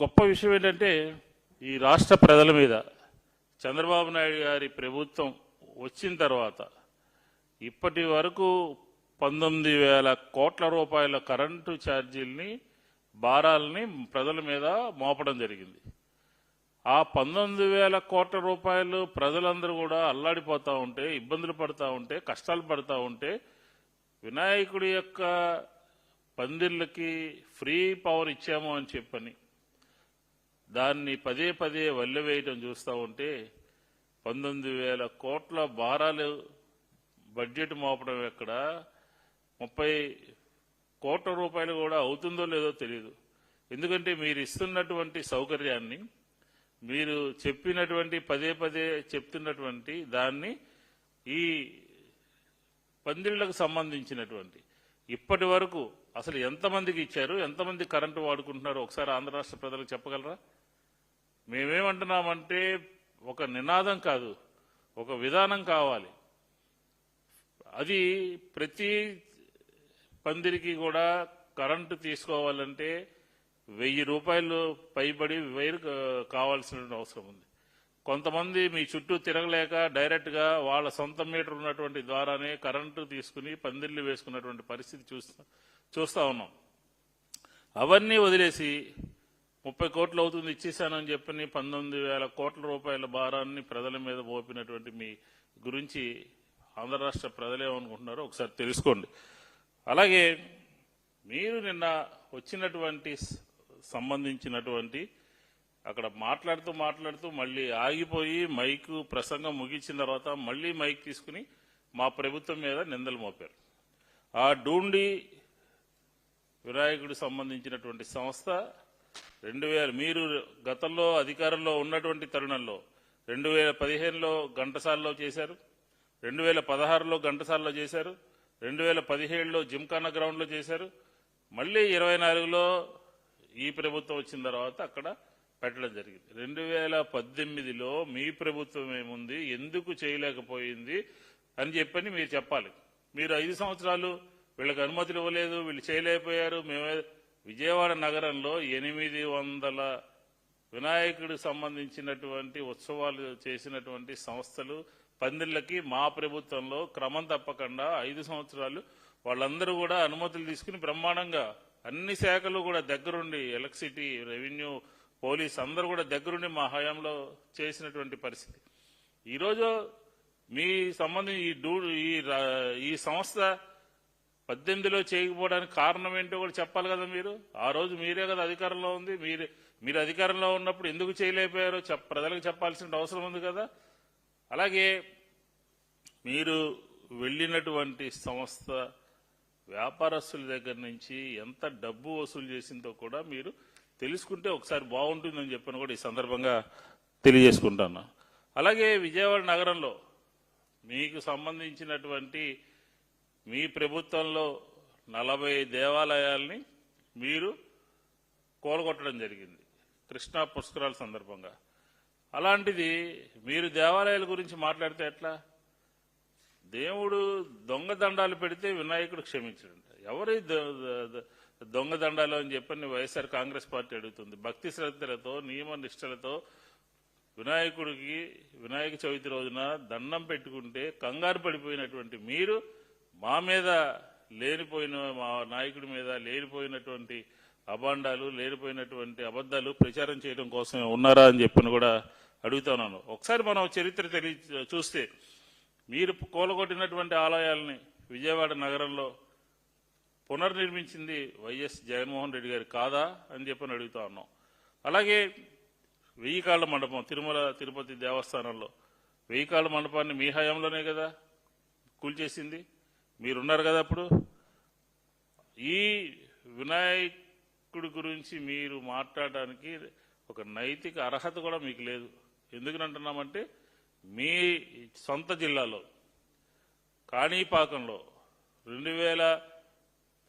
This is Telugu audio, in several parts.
గొప్ప విషయం ఏంటంటే ఈ రాష్ట్ర ప్రజల మీద చంద్రబాబు నాయుడు గారి ప్రభుత్వం వచ్చిన తర్వాత ఇప్పటి వరకు పంతొమ్మిది వేల కోట్ల రూపాయల కరెంటు ఛార్జీల్ని భారాల్ని ప్రజల మీద మోపడం జరిగింది. ఆ పంతొమ్మిది వేల కోట్ల రూపాయలు ప్రజలందరూ కూడా అల్లాడిపోతూ ఉంటే ఇబ్బందులు పడుతూ ఉంటే కష్టాలు పడుతూ ఉంటే వినాయకుడి యొక్క పందిళ్ళకి ఫ్రీ పవర్ ఇచ్చాము అని చెప్పని దాన్ని పదే పదే వల్లెవేయటం చూస్తూ ఉంటే పంతొమ్మిది వేల కోట్ల భారాలు బడ్జెట్ మోపడం ఎక్కడ? ముప్పై కోట్ల రూపాయలు కూడా అవుతుందో లేదో తెలియదు ఎందుకంటే మీరు ఇస్తున్నటువంటి సౌకర్యాన్ని మీరు చెప్పినటువంటి పదే పదే చెప్తున్నటువంటి దాన్ని ఈ పందిళ్ళకు సంబంధించినటువంటి ఇప్పటి వరకు అసలు ఎంతమందికి ఇచ్చారు? ఎంతమంది కరెంటు వాడుకుంటున్నారు? ఒకసారి ఆంధ్ర రాష్ట్ర ప్రజలకు చెప్పగలరా? మేమేమంటున్నామంటే ఒక నినాదం కాదు ఒక విధానం కావాలి. అది ప్రతి పందిరికి కూడా కరెంటు తీసుకోవాలంటే వెయ్యి రూపాయలు పైబడి వైరు కావాల్సిన అవసరం ఉంది. కొంతమంది మీ చుట్టూ తిరగలేక డైరెక్ట్గా వాళ్ళ సొంత మీటర్ ఉన్నటువంటి ద్వారానే కరెంటు తీసుకుని పందిర్లు వేసుకున్నటువంటి పరిస్థితి చూస్తా చూస్తా ఉన్నాం. అవన్నీ వదిలేసి ముప్పై కోట్లు అవుతుంది ఇచ్చేసానని చెప్పని పంతొమ్మిది వేల కోట్ల రూపాయల భారాన్ని ప్రజల మీద మోపినటువంటి మీ గురించి ఆంధ్ర రాష్ట్ర ప్రజలేమనుకుంటున్నారో ఒకసారి తెలుసుకోండి. అలాగే మీరు నిన్న వచ్చినటువంటి సంబంధించినటువంటి అక్కడ మాట్లాడుతూ మాట్లాడుతూ మళ్ళీ ఆగిపోయి మైక్ ప్రసంగం ముగించిన తర్వాత మళ్ళీ మైక్ తీసుకుని మా ప్రభుత్వం మీద నిందలు మోపారు. ఆ డూండి వినాయకుడు సంబంధించినటువంటి సంస్థ రెండు వేల మీరు గతంలో అధికారంలో ఉన్నటువంటి తరుణంలో రెండు వేల పదిహేనులో ఘంటసాలలో చేశారు రెండు వేల పదహారులో ఘంటసాలలో చేశారు రెండు వేల పదిహేడులో జిమ్ఖానా గ్రౌండ్లో చేశారు మళ్ళీ ఇరవై నాలుగులో ఈ ప్రభుత్వం వచ్చిన తర్వాత అక్కడ పెట్టడం జరిగింది. రెండు వేల పద్దెనిమిదిలో మీ ప్రభుత్వం ఏముంది ఎందుకు చేయలేకపోయింది అని చెప్పని మీరు చెప్పాలి. మీరు ఐదు సంవత్సరాలు వీళ్ళకి అనుమతులు ఇవ్వలేదు వీళ్ళు చేయలేకపోయారు మేమే విజయవాడ నగరంలో ఎనిమిది వందల వినాయకుడు సంబంధించినటువంటి ఉత్సవాలు చేసినటువంటి సంస్థలు పందిళ్ళకి మా ప్రభుత్వంలో క్రమం తప్పకుండా ఐదు సంవత్సరాలు వాళ్ళందరూ కూడా అనుమతులు తీసుకుని బ్రహ్మాండంగా అన్ని శాఖలు కూడా దగ్గరుండి ఎలక్ట్రిసిటీ రెవెన్యూ పోలీస్ అందరూ కూడా దగ్గరుండి మా హయాంలో చేసినటువంటి పరిస్థితి. ఈరోజు మీ సంబంధించి ఈ డూ ఈ సంస్థ పద్దెనిమిదిలో చేయకపోవడానికి కారణం ఏంటో కూడా చెప్పాలి కదా మీరు? ఆ రోజు మీరే కదా అధికారంలో ఉంది. మీరు మీరు అధికారంలో ఉన్నప్పుడు ఎందుకు చేయలేకపోయారో చెప్ ప్రజలకు చెప్పాల్సిన అవసరం ఉంది కదా. అలాగే మీరు వెళ్ళినటువంటి సంస్థ వ్యాపారస్తుల దగ్గర నుంచి ఎంత డబ్బు వసూలు చేసిందో కూడా మీరు తెలుసుకుంటే ఒకసారి బాగుంటుందని చెప్పని కూడా ఈ సందర్భంగా తెలియజేసుకుంటాను. అలాగే విజయవాడ నగరంలో మీకు సంబంధించినటువంటి మీ ప్రభుత్వంలో నలభై దేవాలయాల్ని మీరు కోలగొట్టడం జరిగింది. కృష్ణా పుష్కరాల సందర్భంగా. అలాంటిది మీరు దేవాలయాల గురించి మాట్లాడితే ఎట్లా? దేవుడు దొంగ దండాలు పెడితే వినాయకుడు క్షమించడంట. ఎవరి ద- దొంగ దండాలు అని చెప్పని వైఎస్ఆర్ కాంగ్రెస్ పార్టీ అడుగుతుంది. భక్తి శ్రద్ధలతో నియమ నిష్టలతో వినాయకుడికి వినాయక చవితి రోజున దండం పెట్టుకుంటే కంగారు పడిపోయినటువంటి మీరు మా మీద లేనిపోయిన మా నాయకుడి మీద లేనిపోయినటువంటి అభాండాలు లేనిపోయినటువంటి అబద్ధాలు ప్రచారం చేయడం కోసమే ఉన్నారా అని చెప్పని కూడా అడుగుతున్నాను ఒకసారి మనం చరిత్ర తెలియ చూస్తే మీరు కూలగొట్టినటువంటి ఆలయాల్ని విజయవాడ నగరంలో పునర్నిర్మించింది వైఎస్ జగన్మోహన్ రెడ్డి గారు కాదా అని చెప్పని అడుగుతా ఉన్నాం. అలాగే వెయ్యి కాళ్ళ మండపం తిరుమల తిరుపతి దేవస్థానంలో వెయ్యి కాళ్ళ మండపాన్ని మీ హయాంలోనే కదా కూల్చేసింది? మీరున్నారు కదా అప్పుడు? ఈ వినాయకుడి గురించి మీరు మాట్లాడడానికి ఒక నైతిక అర్హత కూడా మీకు లేదు. ఎందుకనంటున్నామంటే మీ సొంత జిల్లాలో కాణిపాకంలో రెండు వేల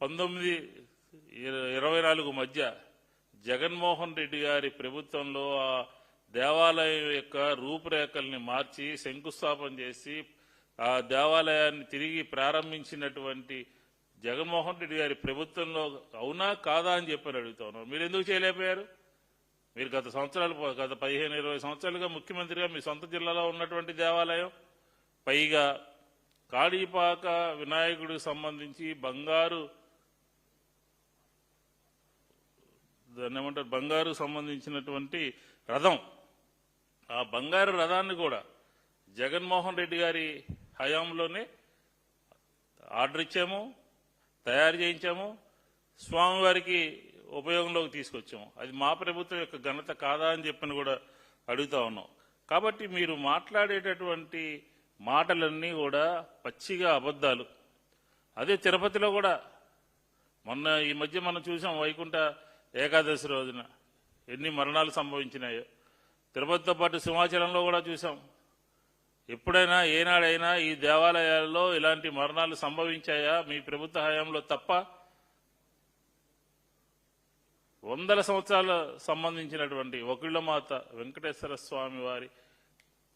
పంతొమ్మిది ఇరవై నాలుగు మధ్య జగన్మోహన్ రెడ్డి గారి ప్రభుత్వంలో ఆ దేవాలయం యొక్క రూపురేఖల్ని మార్చి శంకుస్థాపన చేసి ఆ దేవాలయాన్ని తిరిగి ప్రారంభించినటువంటి జగన్మోహన్ రెడ్డి గారి ప్రభుత్వంలో అవునా కాదా అని చెప్పని అడుగుతా మీరు ఎందుకు చేయలేకపోయారు? మీరు గత సంవత్సరాలు గత పదిహేను ఇరవై సంవత్సరాలుగా ముఖ్యమంత్రిగా మీ సొంత జిల్లాలో ఉన్నటువంటి దేవాలయం పైగా కాళీపాక వినాయకుడికి సంబంధించి బంగారు దాన్ని ఏమంటారు బంగారు సంబంధించినటువంటి రథం. ఆ బంగారు రథాన్ని కూడా జగన్మోహన్ రెడ్డి గారి హయాంలోనే ఆర్డర్ ఇచ్చాము తయారు చేయించాము స్వామివారికి ఉపయోగంలోకి తీసుకొచ్చాము. అది మా ప్రభుత్వం యొక్క ఘనత కాదా అని చెప్పని కూడా అడుగుతా ఉన్నాం. కాబట్టి మీరు మాట్లాడేటటువంటి మాటలన్నీ కూడా పచ్చిగా అబద్ధాలు. అదే తిరుపతిలో కూడా మొన్న ఈ మధ్య మనం చూసాం వైకుంఠ ఏకాదశి రోజున ఎన్ని మరణాలు సంభవించినాయో. తిరుపతితో పాటు సింహాచలంలో కూడా చూసాం. ఎప్పుడైనా ఏనాడైనా ఈ దేవాలయాల్లో ఇలాంటి మరణాలు సంభవించాయా? మీ ప్రభుత్వ హయాంలో తప్ప వందల సంవత్సరాల సంబంధించినటువంటి ఒకళ్ళమాత వెంకటేశ్వర స్వామి వారి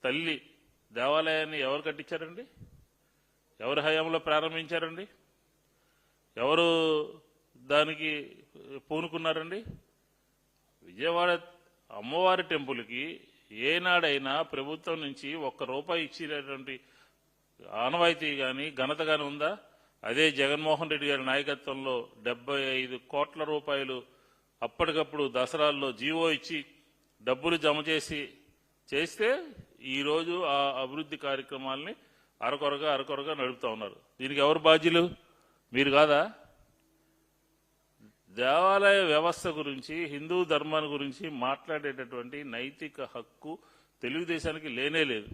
తల్లి దేవాలయాన్ని ఎవరు కట్టించారండి? ఎవరి హయాంలో ప్రారంభించారండి? ఎవరు దానికి పూనుకున్నారండి? విజయవాడ అమ్మవారి టెంపుల్కి ఏనాడైనా ప్రభుత్వం నుంచి ఒక్క రూపాయి ఇచ్చినటువంటి ఆనవాయితీ కానీ ఘనత కానీ ఉందా? అదే జగన్మోహన్ రెడ్డి గారి నాయకత్వంలో డెబ్బై ఐదు కోట్ల రూపాయలు అప్పటికప్పుడు దసరాల్లో జీవో ఇచ్చి డబ్బులు జమ చేసి చేస్తే ఈరోజు ఆ అభివృద్ధి కార్యక్రమాల్ని అరకొరగా అరకొరగా నడుపుతా ఉన్నారు. దీనికి ఎవరు బాధ్యులు? మీరు కాదా? దేవాలయ వ్యవస్థ గురించి హిందూ ధర్మాన్ని గురించి మాట్లాడేటటువంటి నైతిక హక్కు తెలుగుదేశానికి లేనే లేదు.